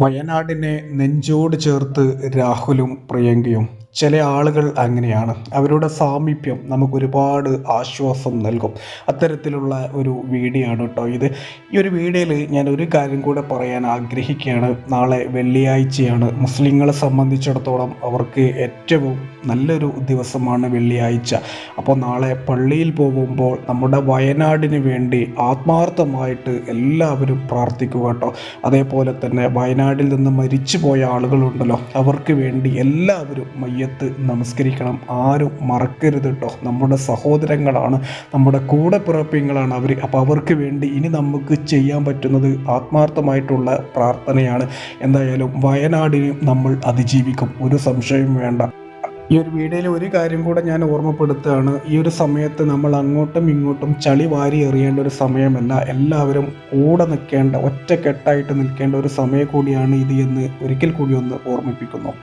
വയനാടിനെ നെഞ്ചോട് ചേർത്ത് രാഹുലും പ്രിയങ്കയും. ചില ആളുകൾ അങ്ങനെയാണ്. അവരുടെ സാമീപ്യം നമുക്കൊരുപാട് ആശ്വാസം നൽകും. അത്തരത്തിലുള്ള ഒരു വീഡിയോ ആണ് കേട്ടോ ഇത്. ഈ ഒരു വീഡിയോയിൽ ഞാൻ ഒരു കാര്യം കൂടെ പറയാൻ ആഗ്രഹിക്കുകയാണ്. നാളെ വെള്ളിയാഴ്ചയാണ്. മുസ്ലിങ്ങളെ സംബന്ധിച്ചിടത്തോളം അവർക്ക് ഏറ്റവും നല്ലൊരു ദിവസമാണ് വെള്ളിയാഴ്ച. അപ്പോൾ നാളെ പള്ളിയിൽ പോകുമ്പോൾ നമ്മുടെ വയനാടിന് വേണ്ടി ആത്മാർത്ഥമായിട്ട് എല്ലാവരും പ്രാർത്ഥിക്കുക കേട്ടോ. അതേപോലെ തന്നെ വയനാടിൽ നിന്ന് മരിച്ചു പോയ ആളുകളുണ്ടല്ലോ. അവർക്ക് വേണ്ടി എല്ലാവരും മയ്യത്ത് നമസ്കരിക്കണം. ആരും മറക്കരുത് കേട്ടോ നമ്മുടെ സഹോദരങ്ങളാണ് നമ്മുടെ കൂടെ പിറപ്പിങ്ങളാണ് അവർ അപ്പോൾ അവർക്ക് വേണ്ടി ഇനി നമുക്ക് ചെയ്യാൻ പറ്റുന്നത് ആത്മാർത്ഥമായിട്ടുള്ള പ്രാർത്ഥനയാണ്. എന്തായാലും വയനാടിനെയും നമ്മൾ അതിജീവിക്കും. ഒരു സംശയം വേണ്ട. ഈ ഒരു വീഡിയോയിൽ ഒരു കാര്യം കൂടെ ഞാൻ ഓർമ്മപ്പെടുത്തുകയാണ്. ഈ ഒരു സമയത്ത് നമ്മൾ അങ്ങോട്ടും ഇങ്ങോട്ടും ചളി വാരി എറിയേണ്ട ഒരു സമയമല്ല. എല്ലാവരും കൂടെ നിൽക്കേണ്ട ഒറ്റക്കെട്ടായിട്ട് നിൽക്കേണ്ട ഒരു സമയം കൂടിയാണ് ഇത് എന്ന് ഒരിക്കൽ കൂടി ഒന്ന് ഓർമ്മിപ്പിക്കുന്നു.